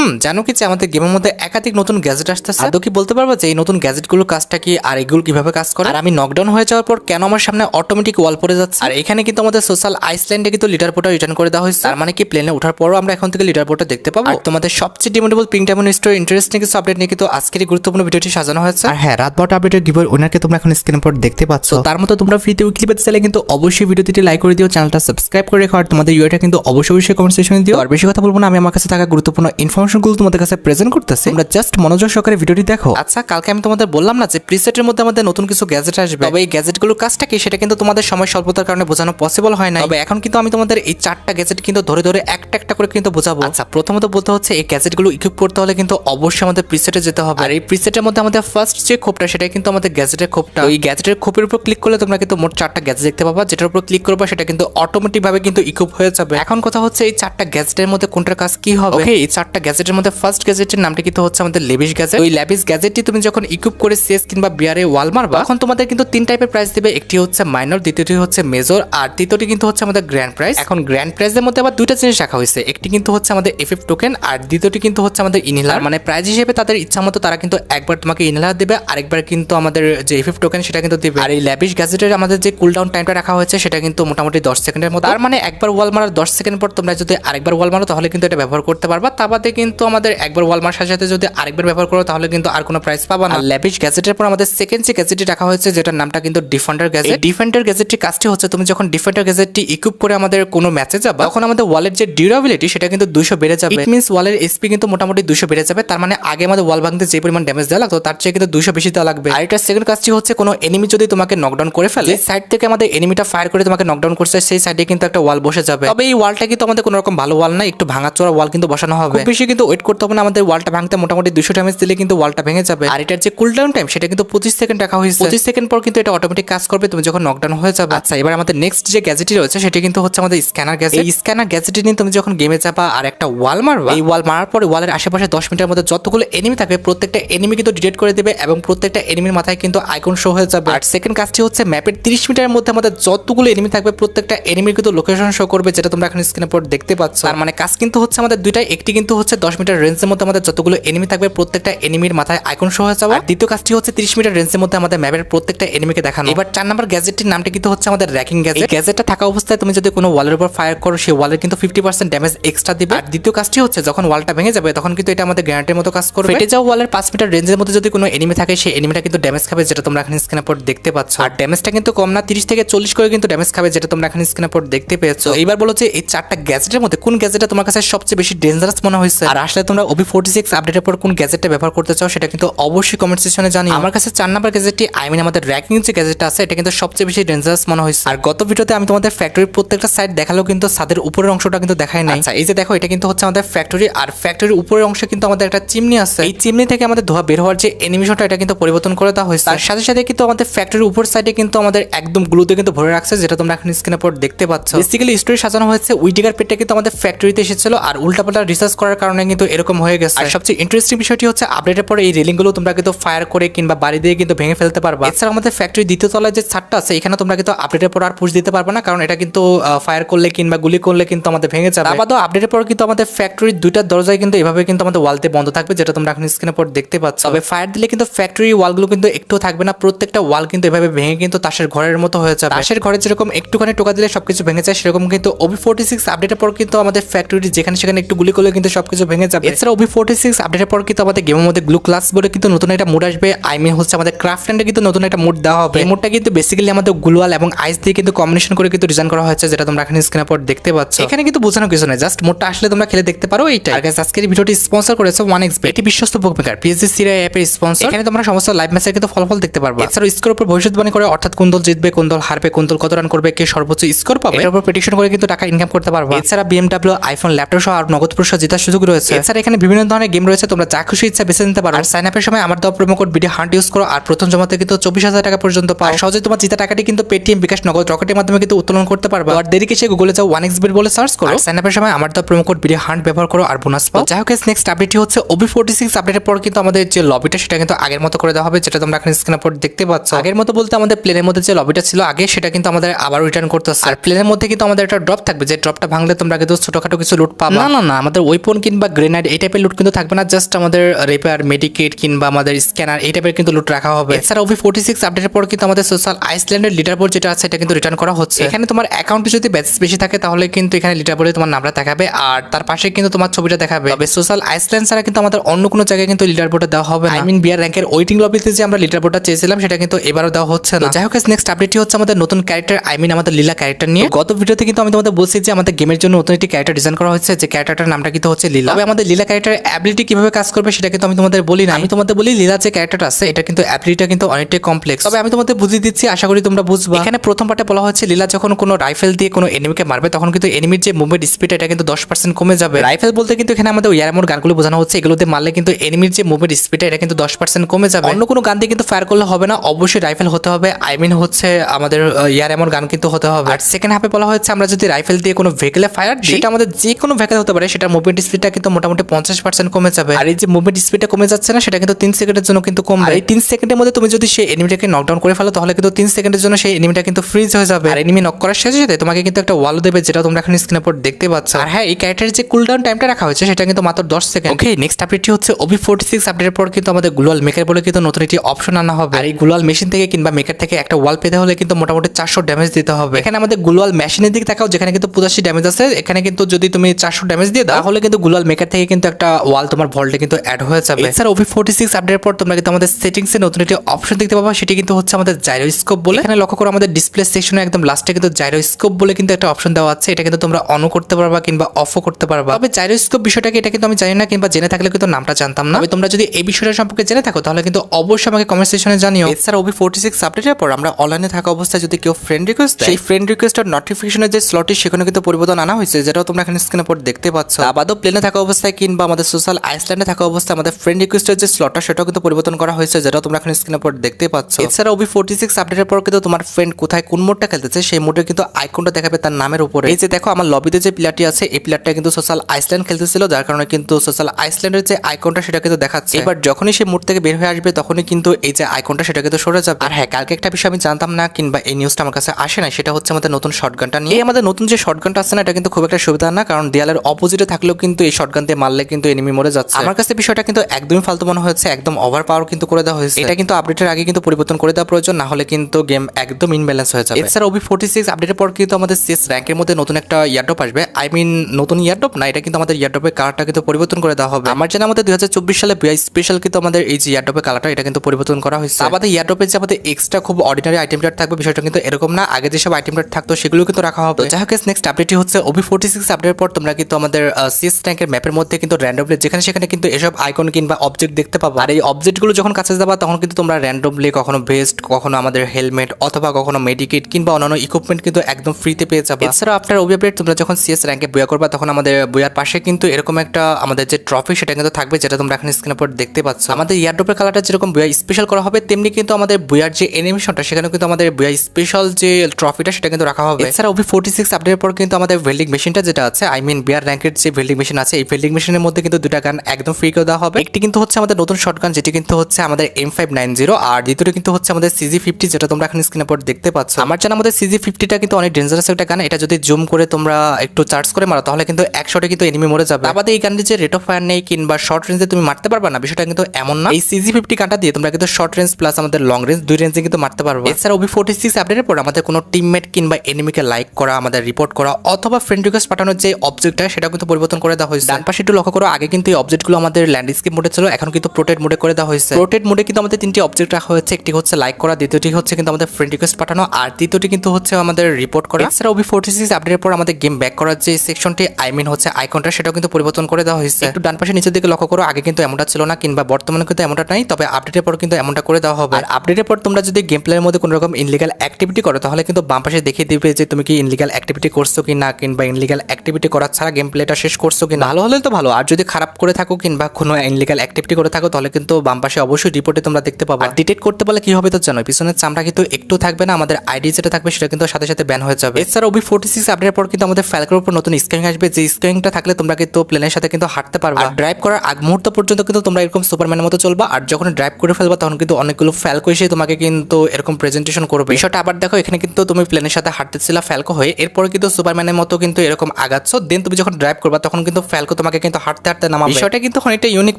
হুম জানো কি যে আমাদের গেমের মধ্যে একাধিক নতুন গ্যাজেট আসতেছে? আদৌ কি বলতে পারব যে এই নতুন গ্যাজেটগুলোর কাজটা কি আর এগুলো কীভাবে কাজ করে? আর আমি নকডাউন হয়ে যাওয়ার পর কেন আমার সামনে অটোমেটিক ওয়াল পড়ে যাচ্ছে? আর এখানে কিন্তু আমাদের সোশ্যাল আইসল্যান্ডে কিন্তু লিটার পোর্টটা রিটার্ন করে দেওয়া হয়েছে। তার মানে কি প্লেনে ওঠার পরও আমরা এখন থেকে লিডার পোর্টটা দেখতে পাবো? আর তোমাদের সবচেয়ে ডিমেন্ডেবল পিং টাইমন স্টোর ইন্টারেস্টিং কিছু আপডেট নিয়ে কিন্তু আজকের গুরুত্বপূর্ণ ভিডিওটি সাজানো হয়েছে। আর হ্যাঁ রাত বারোটা আপডেটের গিভার ওনারকে তোমরা এখন স্ক্রিন পর দেখতে পাচ্ছ। তার মতো তোমরা ফ্রিতে উইকলি পেতে চাইলে কিন্তু অবশ্যই ভিডিওটি লাইক করে দিও চ্যানেলটা সাবস্ক্রাইব করে রেখো আর তোমাদের ইউটা কিন্তু অবশ্যই অবশ্যই কমেন্ট সেকশনে দিও। আর বেশি কথা বলব না আমি আমার কাছে থাকা গুরুত্বপূর্ণ ইনফরমেশনগুলো তোমাদের কাছে প্রেজেন্ট করতেছি। তোমরা জাস্ট মনোযোগ সহকারে ভিডিওটি দেখো। আচ্ছা কালকে আমি তোমাদের বললাম না যে প্রিসেটের মধ্যে আমাদের নতুন কিছু গ্যাজেট আসবে। তবে এই গ্যাজেটগুলোর কাজটা কি সেটা কিন্তু তোমাদের সময় স্বল্পতার কারণে বোঝানো পসিবল হয় না তবে এখন কিন্তু আমি তোমাদের এই চারটা গ্যাজেট কিন্তু ধরে ধরে একটা একটা করে কিন্তু বোঝাবো। আচ্ছা প্রথমত বলতে হচ্ছে এই গ্যাজেটগুলো ইকুইপ করতে হলে কিন্তু অবশ্যই আমাদের প্রিসেটে যেতে হবে। আর এই প্রিসেটের মধ্যে আমাদের ফার্স্ট যে খোপটা সেটা কিন্তু আমাদের গ্যাজেটের খোপটা। ওই গ্যাজেটের খোপের উপর ক্লিক করলে তোমরা কিন্তু মোট চারটা গ্যাজেট দেখতে পাবা। যেটার উপর ক্লিক করবা সেটা কিন্তু অটোমেটিক ভাবে কিন্তু ইকুইপ হয়ে যাবে। এখন কথা হচ্ছে এই চারটা গ্যাজেটের মধ্যে কোনটার কাজ কি হবে? এই চারটা গ্যাজেটের মধ্যে ফার্স্ট গ্যাজেটের নামটা কিন্তু হচ্ছে আমাদের লেবিশ গ্যাজেট ওই লেবিশ গ্যাজেটটি তুমি যখন ইকুইপ করে সিএস কিংবা বিয়ারে ওয়াল মারবা, তখন তোমাদের কিন্তু তিন টাইপের প্রাইস দিবে। একটি হচ্ছে মাইনর দ্বিতীয়টি হচ্ছে মেজর আর তৃতীয়টি কিন্তু হচ্ছে আমাদের গ্র্যান্ড প্রাইস এখন গ্র্যান্ড প্রাইসের মধ্যে আবার দুইটা জিনিস রাখা হয়েছে। একটি কিন্তু হচ্ছে আমাদের এফএফ টোকেন আর দ্বিতীয়টি কিন্তু হচ্ছে আমাদের ইনহেলার মানে প্রাইস হিসেবে তাদের ইচ্ছা মতো তারা কিন্তু একবার তোমাকে ইনহেলার দেবে, আরেকবার কিন্তু আমাদের যে এফএফ টোকেন সেটা কিন্তু দেবে। আর এই ল্যাবিশ গ্যাজেটের আমাদের যে কুলডাউন টাইমটা রাখা হয়েছে, সেটা কিন্তু মোটামুটি দশ সেকেন্ডের মতো। তার মানে একবার ওয়াল মারার দশ সেকেন্ড পর তোমরা যদি আরেকবার ওয়াল মারো, তাহলে কিন্তু এটা ব্যবহার করতে পারবা। তা বাদে কিন্তু আমাদের একবার ওয়াল মারার সাথে সাথে যদি আরেকবার ব্যবহার করো তাহলে কিন্তু আর কোনো প্রাইস পাবা না। ল্যাবিশ গ্যাজেটের পর আমাদের সেকেন্ড যে গ্যাজেটটি রাখা হয়েছে যেটার নামটা কিন্তু ডিফেন্ডার গ্যাজেট ডিফেন্ডার গ্যাজেটটি কাজটি হচ্ছে তুমি যখন ডিফেন্ডার গ্যাজেটটি ইকুইপ করে আমাদের কোনো ম্যাচে যাবা তখন আমাদের ওয়ালের যে ডিউরাবিলিটি সেটা কিন্তু দুশো বেড়ে যাবে। ইট মিনস ওয়ালের এসপি কিন্তু মোটামুটি দুশো বেড়ে যাবে। তার মানে আগে আমাদের ওয়াল ভাঙতে যে পরিমাণ ড্যামেজ দেওয়া লাগতো তার চেয়ে কিন্তু দুশো বেশি দেওয়া লাগবে। আর এটা সেকেন্ড কাজটি হচ্ছে কোনো এনিমি যদি তোমাকে নকডাউন করে ফেলে সাইড থেকে আমাদের এনিমিটা ফায়ার করে তোমাকে নকডাউন করছে সেই সাইডে কিন্তু একটা ওয়াল বসে যাবে। তবে এই ওয়ালটা কিন্তু আমাদের কোনো রকম ভালো ওয়াল না একটু ভাঙাচোরা ওয়াল কিন্তু বসানো হবে। বেশি কিন্তু ওয়েট করতে হবে না আমাদের ওয়ালটা ভাঙতে মোটামুটি দুশো ড্যামেজ দিলে কিন্তু ওয়ালটা ভেঙে যাবে। আর এটার যে কুলডাউন টাইম সেটা কিন্তু পঁচিশ সেকেন্ড রাখা হয়েছে। পঁচিশ সেকেন্ড পর কিন্তু এটা অটোমেটিক কাজ করবে তুমি যখন নকডাউন হয়ে যাবে। আচ্ছা এবার আমাদের নেক্সট যে গ্যাজেটটি রয়েছে সেটা কিন্তু হচ্ছে আমাদের স্ক্যানার গ্যাজেট এই স্ক্যানার গ্যাজেটটি নিয়ে তুমি যখন গেমে যাবা আর একটা ওয়াল মারবা এই ওয়াল মারার পরে ওয়ালের আশেপাশে দশ মিনিটের মধ্যে যতগুলো এনিমি থাকবে প্রত্যেকটা এনিমি কিন্তু ডিটেক্ট করে দেবে এবং প্রত্যেকটা এনিমির মাথায় কিন্তু আইকন শো হয়ে যাবে। আর সেকেন্ড কাজটি হচ্ছে ম্যাপের তিরিশ মিটারের মধ্যে আমাদের যতগুলো এনিমি থাকবে প্রত্যেকটা এনিমির কিন্তু লোকেশন শো করবে যেটা তোমরা এখন স্ক্রিনে পর দেখতে পাচ্ছ। আর মানে কাজ কিন্তু হচ্ছে আমাদের দুইটা একটি কিন্তু হচ্ছে দশ মিটার রেঞ্জের মধ্যে আমাদের যতগুলো এনিমি থাকবে প্রত্যেকটা এনিমির মাথায় আইকন শো হয়ে যাবে। দ্বিতীয় কাজটি হচ্ছে তিরিশ মিটার রেঞ্জের মধ্যে আমাদের ম্যাপের প্রত্যেকটা এনিমিকে দেখানো। এবার চার নাম্বার গ্যাজেটটির নামটা কিন্তু হচ্ছে আমাদের র্যাকিং গ্যাজেট গ্যাজেটটা থাকা অবস্থায় তুমি যদি কোনো ওয়ালের উপর ফায়ার করো সেই ওয়ালের কিন্তু ফিফটি পার্সেন্ট ড্যামেজ এক্সট্রা দিবে। আর দ্বিতীয় কাজটি হচ্ছে যখন ওয়ালটা ভেঙে যাবে তখন কিন্তু এটা আমাদের গ্যারান্টির মতো কাজ করবে। ফেটে যাওয়া ওয়ালের পাঁচ মিটার রেঞ্জের মধ্যে যদি কোনো এনিমি থাকে সেই এনিমিটা কিন্তু ড্যামেজ খাবে যেটা তোমরা এখানে স্ক্রিনের পর দেখতে পাচ্ছ। আর ড্যামেজটা কিন্তু কম না তিরিশ থেকে চল্লিশ করে কিন্তু ড্যামেজ খাবে যেটা তোমরা এখানে স্ক্রিনের পর দেখতে পেয়েছ। এবার বলো যে এই চারটা গ্যাজেটের মধ্যে কোন গ্যাজেটটা তোমার কাছে সবচেয়ে বেশি ডেঞ্জারাস মনে হয়েছে? আর আসলে তোমরা ওবি ফোর্টি সিক্স আপডেটের পর কোন গ্যাজেটটা ব্যবহার করতে চাও সেটা কিন্তু অবশ্যই কমেন্ট সেকশনে জানি আমার কাছে চার নাম্বার গ্যাজেটটি আই মিন আমাদের র্যাকিং যে গ্যাজেটটা আছে এটা কিন্তু সবচেয়ে বেশি ডেঞ্জারাস মনে হয়েছে। আর গত ভিডিওতে আমি তোমাদের ফ্যাক্টরির প্রত্যেকটা সাইড দেখালেও কিন্তু ছাদের উপরের অংশটা কিন্তু দেখাই নাই। আচ্ছা এই যে দেখো এটা কিন্তু হচ্ছে আমাদের ফ্যাক্টরি আর ফ্যাক্টরির উপরের অংশে কিন্তু আমাদের একটা চিমনি আছে। এই চিমনি থেকে আমাদের ধোয়া বের হওয়ার যে অ্যানিমেশনটা এটা কিন্তু পরিবর্তন করে দেওয়া হয়েছে। তার সাথে সাথে কিন্তু আমাদের ফ্যাক্টরির উপর সাইডে কিন্তু আমাদের একদম গ্লুতে কিন্তু ভরে রাখছে যেটা তোমরা এখন স্ক্রিনের পর দেখতে পাচ্ছ। বেসিক্যালি স্টোরি সাজানো হয়েছে উইডিগার পেটটা কিন্তু আমাদের ফ্যাক্টরিতে এসেছিল আর উল্টাপাল্টা রিসার্চ করার কারণে কিন্তু এরকম হয়ে গেছে। আর সবচেয়ে ইন্টারেস্টিং বিষয়টি হচ্ছে আপডেটের পরে এই রেলিংগুলো তোমরা কিন্তু ফায়ার করে কিংবা বাড়ি দিয়ে কিন্তু ভেঙে ফেলতে পারবা। এছাড়া আমাদের ফ্যাক্টরি দ্বিতীয় তলায় যে ছাদটা আছে এখানে তোমরা কিন্তু আপডেটের পর আর পুশ দিতে পারবে না কারণ এটা কিন্তু ফায়ার করলে কিংবা গুলি করলে কিন্তু আমাদের ভেঙে যাবে। আপাতত আপডেটের পর কিন্তু আমাদের ফ্যাক্টরির দুইটা দরজায় কিন্তু এভাবে কিন্তু আমাদের ওয়ালতে বন্ধ থাকবে যেটা তোমরা এখন স্ক্রিনের পর দেখতে পাচ্ছ। তবে ফায়ার দিলে কিন্তু ফ্যাক্টরি ওয়ালগুলো কিন্তু একটু থাকবে না প্রত্যেকটা ওয়াল কিন্তু এভাবে ভেঙে কিন্তু তাসের ঘরের মতো হয়ে যাবে। তাসের ঘরে যেরকম একটুখানি টোকা দিলে সবকিছু ভেঙে যায় সেরকম কিন্তু ওবি ফোর্টি সিক্স আপডেটের পর কিন্তু আমাদের ফ্যাক্টরি যেখানে সেখানে একটু গুলি করলে কিন্তু সবকিছু ভেঙে যাবে। এছাড়া ওবি ফোর্টি সিক্স আপডেটের পর কিন্তু আমাদের গেমের মধ্যে গ্লু ক্লাস বলে কিন্তু নতুন একটা মুড আসবে। আই মিন হচ্ছে আমাদের ক্রাফটল্যান্ডে কিন্তু নতুন একটা মুড দেওয়া হবে। এই মুডটা কিন্তু বেসিক্যালি আমাদের গ্লুয়াল এবং আইস দিয়ে কিন্তু কম্বিনেশন করে কিন্তু ডিজাইন করা হয়েছে যেটা তোমরা এখানে স্ক্রিনের পর দেখতে পাচ্ছ। এখানে কিন্তু বোঝানো কিছু নয় জাস্ট মুডটা আসলে তোমরা খেলে দেখতে পারো এইটা আর আজকের ভিডিওটি স্পন্সর করেছে ওয়ান এক্স এটি বিশ্বস্ত বুকমেকার পিএসসি সিরিয়া অ্যাপের স্পন্সর এখানে তোমরা সমস্ত লাইভ ম্যাচের কিন্তু ফলাফল দেখতে পারবে। এছাড়াও স্কোর উপর ভবিষ্যৎবাণী করে অর্থাৎ কোন দল জিতবে কোন দল হারবে কোন দল কত রান করবে কে সর্বোচ্চ স্কোর পাবে। এর উপর প্রেডিকশন করে কিন্তু টাকা ইনকাম করতে পারবে। এছাড়া বিএমডব্লিউ আইফোন ল্যাপটপ সহ আর নগদ পুরস্কার জেতার সুযোগ রয়েছে। এছাড়া এখানে বিভিন্ন ধরনের গেম রয়েছে তোমরা যা খুশি ইচ্ছা বেছে নিতে পারো। আর সাইন আপের সময় আমার দেওয়া promo code video hunt use করো আর প্রথম জমাতে কিন্তু চব্বিশ হাজার টাকা পর্যন্ত পাও। সহজে তোমার জিতা টাকাটি কিন্তু পেটিএম বিকাশ নগদ রকেটের মাধ্যমে কিন্তু উত্তোলন করতে পারবে। আর দেরিকে সে গুগলে যাও ওয়ান এক্স বেট বলে সার্চ করো। সাইন আপের সময় আমার দেওয়া প্রোমো কোড ভিডিও হান্ট ব্যবহার করো আর বোনাস পাও। যাই হোক নেক্সট আপডেটটি হচ্ছে ওবি ফোর্টি সিক্স আপডেটের পর কিন্তু আমাদের যে লবিটা সেটা কিন্তু আগের মতো করে দেওয়া হবে যেটা তোমরা এখন স্ক্রিনের পর দেখতে পাচ্ছ। আগের মতো বলতে আমাদের প্লেনের মধ্যে যে লবিটা ছিল আগে সেটা কিন্তু আমাদের আবার রিটার্ন করতেছে। আর প্লেনের মধ্যে কিন্তু আমাদের একটা ড্রপ থাকবে যে ড্রপটা ভাঙলে তোমরা কিন্তু ছোটখাটো কিছু লুট পাবে। না না না আমাদের ওয়েপন কিংবা গ্রেনাইড এই টাইপের লুট কিন্তু থাকবে না জাস্ট আমাদের রেপার মেডিকেট কিংবা আমাদের স্ক্যানার এই টাইপের কিন্তু লুট রাখা হবে। এছাড়া ওভি ফোর্টি সিক্স আপডেটের পর কিন্তু আমাদের সোশ্যাল আইসল্যান্ডের লিডার বোর্ড যেটা আছে এটা কিন্তু রিটার্ন করা হচ্ছে। এখানে তোমার অ্যাকাউন্টে যদি ব্যাচেস বেশি থাকে তাহলে কিন্তু এখানে লিডার বোর্ডে তোমার নামটা দেখাবে আর তার পাশে কিন্তু তোমার ছবিটা দেখাবে। তবে সোশ্যাল আইসল্যান্ড ছাড়া কিন্তু আমাদের অন্য কোনো জায়গায় কিন্তু লিডার বোর্ডে দেওয়া হবে আই মিন বিয়ার র্যাঙ্কের ওয়েটিং লবিতে যে আমরা লিডার বোর্ডটা চেয়েছিলাম সেটা কিন্তু এবারও দেওয়া হচ্ছে না। যাই হোক নেক্সট আপডেটটি হচ্ছে আমাদের নতুন ক্যারেক্টার আই মিন আমাদের লীলা ক্যারেক্টার নিয়ে। গত ভিডিওতে কিন্তু আমি তোমাদের বলছি যে আমাদের গেমের জন্য নতুন একটি ক্যারেক্টার ডিজাইন করা হয়েছে যে ক্যারেক্টারটার নামটা কিন্তু হচ্ছে লীলা। তবে আমাদের লীলা ক্যারেক্টার অ্যাবিলিটি কীভাবে কাজ করবে সেটা কিন্তু আমি তোমাদের বলি না। আমি তোমাদের বলি লীলা যে ক্যারেক্টার আছে, এটা কিন্তু অ্যাবিলিটিটা কিন্তু অনেকটাই কমপ্লেক্স তবে আমি তোমাদের বুঝিয়ে দিচ্ছি, আশা করি তোমরা বুঝবে। এখানে প্রথম পার্টে বলা হচ্ছে লীলা যখন কোনো রাইফেল দিয়ে কোনো এনিমিকে মারবে, তখন কিন্তু এনিমির যে মুভমেন্ট স্পিড এটা কিন্তু দশ পার্সেন্ট কমে যাবে। রাইফেল বলতে কিন্তু এখানে আমাদের ইয়ারমোর গানগুলো বোঝানো হচ্ছে এগুলোতে মারলে কিন্তু এনিমির যে মুভমেন্ট স্পিড এটা কিন্তু দশ পার্সেন্ট কমে যাবে। অন্য কোনো গান দিয়ে কিন্তু ফায়ার করলে হবে না, অবশ্যই রাইফেল হতে হবে। আই মিন হচ্ছে আমাদের ইয়ার এমন গান কিন্তু হতে হবে। আর সেকেন্ড হাফে বলা হচ্ছে আমরা যদি রাইফেল দিয়ে কোনো ভেহিকলে ফায়ার সেটা আমাদের যে কোনো ভেহিকল হতে পারে, সেটা মুভমেন্ট স্পিডটা কিন্তু মোটামুটি পঞ্চাশ পার্সেন্ট কমে যাবে। আর এই যে মুভমেন্ট স্পিডটা কমে যাচ্ছে না সেটা কিন্তু তিন সেকেন্ডের জন্য কিন্তু কমবে। এই তিন সেকেন্ডের মধ্যে তুমি যদি সেই এনিমিটাকে নকডাউন করে ফেলো তাহলে কিন্তু তিন সেকেন্ডের জন্য সেই এনিমিটা কিন্তু ফ্রিজ হয়ে যাবে। আর এনিমি নক করার সাথে সাথে তোমাকে কিন্তু একটা ওয়াল দেবে যেটা তোমরা এখন স্ক্রিনের উপর দেখতে পাচ্ছ। আর হ্যাঁ এই ক্যারেক্টারের যে কুলডাউন টাইমটা রাখা হয়েছে সেটা কিন্তু মাত্র দশ সেকেন্ড ওকে নেক্সট আপডেটটি হচ্ছে ওবি ফোর্টি সিক্স আপডেটের পর কিন্তু আমাদের গ্লোয়াল মেকার বলে কিন্তু নতুন একটি অপশন আনা হবে। আর এই গ্লোয়াল মেশিন থেকে কিংবা মেকার থেকে একটা ওয়াল পেতে হলে কিন্তু মোটামুটি চারশো ড্যামেজ দিতে হবে। এখানে আমাদের গ্লোয়াল মেশিনের দিকে তাকাও যেখানে কিন্তু পঁচাশি ড্যামেজ আছে এখানে কিন্তু যদি তুমি চারশো ড্যামেজ দিয়ে দাও তাহলে কিন্তু গ্লোয়াল মেকার থেকে কিন্তু একটা ওয়াল তোমার ভল্টে কিন্তু অ্যাড হয়ে যাবে। এছাড়া ওভি ফোর্টি সিক্স আপডেটের পর তোমরা কিন্তু আমাদের সেটিংসে নতুন একটি অপশন দেখতে পাবা। সেটি কিন্তু হচ্ছে আমাদের জাইরোস্কোপ বলে। এখানে লক্ষ্য করো আমাদের ডিসপ্লে সেকশনে একদম লাস্টে কিন্তু জাইরোস্কোপ বলে কিন্তু একটা অপশন দেওয়া আছে। এটা কিন্তু তোমরা অনও করতে পারবা কিংবা অফও করতে পারবা। তবে জাইরোস্কোপ বিষয়টাকে এটা কিন্তু আমি জানি না কিংবা জেনে থাকলে কিন্তু নামটা জানতাম না। তবে তোমরা যদি এই বিষয়টা সম্পর্কে জেনে থাকো তাহলে কিন্তু অবশ্যই আমাকে কমেন্ট সেকশনে জানিও। এছাড়া ওভি ফোর্টি সিক্স আপডেটের পর আমরা অনলাইনে থাকা অবস্থায় যদি কেউ ফ্রেন্ড রিকোয়েস্ট সেই ফ্রেন্ড রিকোয়েস্টের নোটিফিকেশনের যে স্লটটি সেখানে কিন্তু পরিবর্তন আনা হয়েছে যেটাও তোমরা এখানে স্ক্রিনের পর দেখতে পাচ্ছ। আবাদও প্লেনে থাকা অবস্থায় কিংবা আমাদের সোশ্যাল আইসল্যান্ডে থাকা অবস্থায় আমাদের ফ্রেন্ড রিকোয়েস্টের যে স্লটটা সেটাও কিন্তু পরিবর্তন করা হয়েছে যেটাও তোমরা এখানে স্ক্রিনের পর দেখতে পাচ্ছ। এছাড়া ওবি ফোর্টি সিক্স আপডেটের পর কিন্তু তোমার ফ্রেন্ড কোথায় কোন মোডটা খেলতেছে, সেই মোডে কিন্তু আইকনটা দেখাবে তার নামের উপরে। এই যে দেখো, আমার লবিতে যে প্লেয়ারটি আছে, এই প্লেয়ারটা কিন্তু সোশ্যাল আইসল্যান্ড খেলতেছিল, যার কারণে কিন্তু সোশ্যাল আইসল্যান্ডের যে আইকনটা সেটা কিন্তু দেখাচ্ছে। এবার যখনই সেই মোড থেকে বের হয়ে আসবে, তখনই কিন্তু এই যে আইকনটা সেটা কিন্তু সরে যাবে। আর হ্যাঁ কালকে একটা বিষয় আমি জানতাম না, কিংবা এই নিউজটা আমার কাছে আসে না সেটা হচ্ছে আমাদের নতুন শর্টগানটা নিয়ে। আমাদের নতুন যে শর্টগানটা আছে না, এটা কিন্তু খুব একটা সুবিধা না, কারণ দেয়ালের অপোজিটে থাকলেও কিন্তু এই শর্টগান দিয়ে মারলে কিন্তু এনিমি মরে যাচ্ছে। আমার কাছে বিষয়টা কিন্তু একদমই ফালতু মনে হয়েছে একদম ওভার পাওয়ার কিন্তু করে দেওয়া হয়েছে। এটা কিন্তু আপডেটের আগে কিন্তু পরিবর্তন করে দেওয়া প্রয়োজন না হলে কিন্তু গেম একদম ইনব্যালেন্স হয়ে যাবে। এছাড়া ওবি ফোর্টি সিক্স আপডেটের পর কিন্তু আমাদের শেষ র্যাঙ্কের মধ্যে নতুন একটা ইয়ারডপ আসবে। আই মিন নতুন ইয়ারডপ না এটা কিন্তু আমাদের ইয়ারডপের কালারটা কিন্তু পরিবর্তন করে দেওয়া হবে। আমার জানা আমাদের দুই হাজার চব্বিশ সালে বিআই স্পেশাল কিন্তু আমাদের এই যে ইয়ারডপের কালারটা এটা কিন্তু পরিবর্তন করা হয়েছে। আমাদের ইয়ারডপের যে আমাদের এক্সট্রা খুব অর্ডিনারি আইটেম কার্ড থাকবে বিষয়টা কিন্তু এরকম না। আগে যেসব আইটেম কার্ড থাকতো সেগুলো কিন্তু রাখা হবে। যাই হোক নেক্সট আপডেটটি হচ্ছে ওবি ফোর্টি সিক্স আপডেটের পর তোমরা কিন্তু আমাদের সিএস ট্যাঙ্কের ম্যাপের মধ্যে কিন্তু র্যান্ডমলি যেখানে সেখানে কিন্তু এসব আইকন কিংবা অবজেক্ট দেখতে পাবো। আর এই অবজেক্টগুলো যখন কাছে যাবা, তখন কিন্তু তোমরা র্যান্ডমলি কখনো ভেস্ট কখনো আমাদের হেলমেট অথবা কখনো মেডিকেট কিংবা অন্যান্য ইকুইপমেন্ট কিন্তু একদম ফ্রিতে পেয়ে যাবে। এছাড়া আপনার ওবি আপডেট তোমরা যখন সিএস র্যাঙ্কে বইয়া করবা, তখন আমাদের বইয়ার পাশে কিন্তু এরকম একটা আমাদের যে ট্রফি সেটা কিন্তু থাকবে, যেটা তোমরা এখন স্ক্রিনের উপর দেখতে পাচ্ছ। আমাদের ইয়ারড্রপের কালারটা যেরকম বইয়া স্পেশাল করা হবে, তেমনি কিন্তু আমাদের বইয়ার যে এনিমেশনটা সেখানে কিন্তু আমাদের বইয়া স্পেশাল যে ট্রফিটা সেটা কিন্তু রাখা হবে। এছাড়া ওবি ফোর্টি সিক্স আপডেটের পর কিন্তু আমাদের ভেল্ডিং মেশিনটা যেটা আছে আই মিন বিয়ার র্যাঙ্কের যে ভেল্ডিং মেশিন আছে, এই ভেল্ডিং মেশিনের মধ্যে কিন্তু দুটা গান একদম ফ্রি করে দেওয়া হবে। একটি কিন্তু হচ্ছে আমাদের নতুন শর্ট গান যেটি কিন্তু হচ্ছে আমাদের এম ফাইভ নাইন জিরো আর দ্বিতীয়টি কিন্তু হচ্ছে আমাদের সিজি ফিফটি যেটা তোমরা এখন স্ক্রিনের উপর দেখতে পাচ্ছ। আমার জানা আমাদের সিজি ফিফটিটা কিন্তু অনেক ডেঞ্জারাস একটা গান। এটা যদি জুম করে তোমরা একটু চার্জ করে মারো, তাহলে কিন্তু এক শটে কিন্তু এনিমি মরে যাবে। আমাদের এই গানটি যে রেট অফ ফায়ার নেই কিংবা শর্ট রেঞ্জে তুমি মারতে পারবে না, বিষয়টা কিন্তু এমন না। এই সিজি ফিফটি গানটা দিয়ে তোমরা কিন্তু শর্ট রেঞ্জ প্লাস আমাদের লং রেঞ্জ দুই রেঞ্জে কিন্তু মারতে পারবে। এছাড়া ওবি ফোর্টি সিক্স আপডেটের পর আমাদের কোনো টিমমেট কিংবা এনিমিকে লাইক করা, আমাদের রিপোর্ট করা, অথবা ফ্রেন্ড রিকোয়েস্ট পাঠানোর যে অবজেক্টটা সেটা কিন্তু পরিবর্তন করে দেওয়া হয়েছে। ডান পাশে একটু লক্ষ্য করো, আগে কিন্তু এই অবজেক্টগুলো আমাদের ল্যান্ডস্কেপ মোডে ছিল, এখন কিন্তু প্রোটেট মোডে করে দেওয়া হয়েছে। প্রোটেট মোডে কিন্তু আমাদের তিনটি অবজেক্ট রাখা হয়েছে, একটি হচ্ছে লাইক করা, দ্বিতীয়টি হচ্ছে কিন্তু আমাদের ফ্রেন্ড রিকোয়েস্ট পাঠানো, আর তৃতীয়টি কিন্তু হচ্ছে আমাদের রিপোর্ট করা। এছাড়া ওবি ফোর্টি সিক্স আপডেটের পর আমাদের গেম ব্যাক করার যে সেকশনটি আই মিন হচ্ছে আইকনটা সেটাও কিন্তু পরিবর্তন করে দেওয়া হয়েছে। একটু ডান পাশে নিচের দিকে লক্ষ্য করো, আগে কিন্তু এমনটা ছিল না, কিংবা বর্তমানে কিন্তু এমনটা নাই, তবে আপডেটের পর কিন্তু এমনটা করে দেওয়া হবে। আর আপডেটের পর তোমরা যদি গেম প্লেয়ের মধ্যে কোনো রকম ইনলিগাল অ্যাক্টিভিটি করো, তাহলে কিন্তু বাম পাশে দেখিয়ে দিবে যে তুমি কি ইনলিগাল অ্যাক্টিভিটি করছ কি না কিংবা ইনলিগাল অ্যাক্টিভিটি করা ছাড়া গেম প্লেটা শেষ করছ কি না ভালো হলে তো ভালো। আর যদি খারাপ করে থাকো কিংবা কোনো ইনলিগাল অ্যাক্টিভিটি করে থাকো, তাহলে কিন্তু বাম পাশে অবশ্যই রিপোর্টে তোমরা দেখতে পাবে। আর ডিটেক্ট করতে বলে কি হবে তো জানো পিছনের চামড়া কিন্তু একটু থাকবে না, আমাদের আইডি যেটা থাকবে সেটা কিন্তু সাথে সাথে ব্যান হয়ে যাবে। এছাড়া ওবি ফোর্টি সিক্স আপডেটের পর কিন্তু আমাদের ফ্যালকের উপর নতুন স্ক্রিন আসবে। যে স্ক্রিনটা থাকলে তোমরা কিন্তু প্লেনের সাথে কিন্তু হাঁটতে পারবে। আর ড্রাইভ করার আগ মুহূর্ত পর্যন্ত কিন্তু তোমরা এরকম সুপারম্যানের মতো চলবা। আর যখন ড্রাইভ করে ফেলবা, তখন কিন্তু অনেকগুলো ফ্যালকো এসে তোমাকে কিন্তু এরকম প্রেজেন্টেশন করবে। বিষয়টা আবার দেখো, এখানে কিন্তু তুমি প্লেনের সাথে হাঁটতেছিলা ফ্যালকো হয়ে। এরপরে কিন্তু সুপারম্যানের মতো কিন্তু এরকম আগাচ্ছ। দেন তুমি যখন ড্রাইভ করবা, তখন কিন্তু ফ্যালকো তোমাকে কিন্তু হাঁটতে হাঁটতে নামাবে। বিষয়টা কিন্তু অনেকটা ইউনিক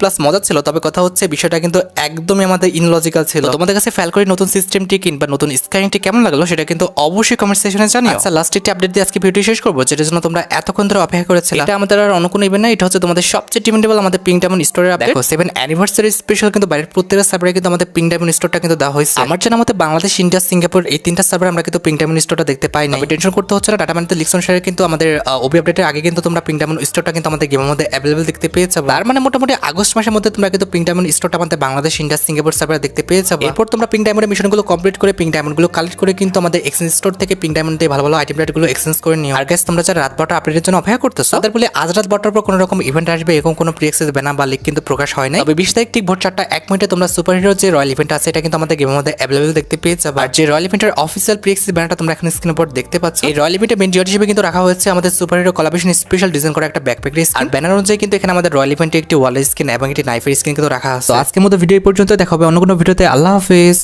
প্লাস মজা ছিল তবে কথা হচ্ছে বিষয়টা কিন্তু একদমই আমাদের ইনলজিক্যাল ছিল। তোমাদের কাছে ফ্যালকরি নতুন সিস্টেমটি কিংবা নতুন স্ক্যানিংটি কেমন লাগল সেটা কিন্তু অবশ্যই কমেন্ট সেকশনে জানিও। আচ্ছা লাস্ট একটি আপডেট দিয়ে আজকে ভিডিও শেষ করব যেটার জন্য তোমরা এতক্ষণ ধরে অপেক্ষা করেছিলে। এটা আমাদের আর অন্য কোনো ইভেন্ট না এটা হচ্ছে তোমাদের সবচেয়ে ডিমেন্ডেবল আমাদের পিং ডায়মন্ড স্টোরের আপডেট সেভেন অ্যানিভার্সারি স্পেশাল কিন্তু বাইরের প্রত্যেকটা সার্ভারে কিন্তু আমাদের পিং ডায়মন্ড স্টোরটা কিন্তু দেওয়া হয়েছে। আমার জানা মতে বাংলাদেশ ইন্ডিয়া সিঙ্গাপুর এই তিনটা সার্ভারে আমরা কিন্তু পিং ডায়মন্ড স্টোরটা দেখতে পাই না টেনশন করতে হচ্ছে না টাটা মানিতে লিক্সন শেয়ারে কিন্তু আমাদের ওবি আপডেটের আগে কিন্তু তোমরা পিং ডায়মন্ড স্টোরটা কিন্তু আমাদের গেমের মধ্যে অ্যাভেলেবল দেখতে পেয়ে যাবে। তার মানে মোটামুটি আগস্ট মাসের মধ্যে তোমরা কিন্তু পিং ডায়মন্ড স্টোরটা আমাদের বাংলাদেশ ইন্ডিয়া সিঙ্গাপুর সার্ভারে দেখতে পেয়ে যাবে। এরপর তোমরা পিং ডায়মন্ডের মিশনগুলো কমপ্লিট করে পিং ডায়মন্ডগুলো কালেক্ট করে কিন্তু আমাদের এক্সচেঞ্জ স্টোর থেকে পিং ডায়মন্ড ভালো ভালো আইটেমগুলো এক্সচেঞ্জ করে নিও। আর গ্যাস তোমরা যারা রাত বারোটা আপডেটের জন্য অপেক্ষা করতেছো, তাদের বলে আজ রাত বারোটার পর কোনো রকম ইভেন্ট আসবে, এরকম কোনো প্রি অ্যাক্সেস ব্যানার বা লিক কিন্তু প্রকাশ হয় না তবে বিশ তারিখ ঠিক ভোর চারটা, এক মিনিটে তোমরা সুপার হিরো যে রয়্যাল ইভেন্ট আছে, এটা কিন্তু আমাদের গেমের মধ্যে অ্যাভেলেবল দেখতে পেয়ে যাবে। আর যে রয়্যাল ইভেন্টের অফিসিয়াল প্রি অ্যাক্সেস ব্যানারটা তোমরা এখন স্ক্রিনের উপর দেখতে পাচ্ছ, এই রয়্যাল ইভেন্টের মেন জিওট হিসেবে কিন্তু রাখা হয়েছে আমাদের super hero collaboration special design করা একটা ব্যাকপ্যাক আর ব্যানার অনুযায়ী কিন্তু এখানে আমাদের রয়্যাল ইভেন্টে একটি ওয়ালের স্ক্রিন এবং একটি নাইফের স্ক্রিন কিন্তু রাখা আছে। আজকের মতো ভিডিও পর্যন্ত দেখাবে অন্য কোনো ভিডিওতে। আল্লাহ হাফেজ।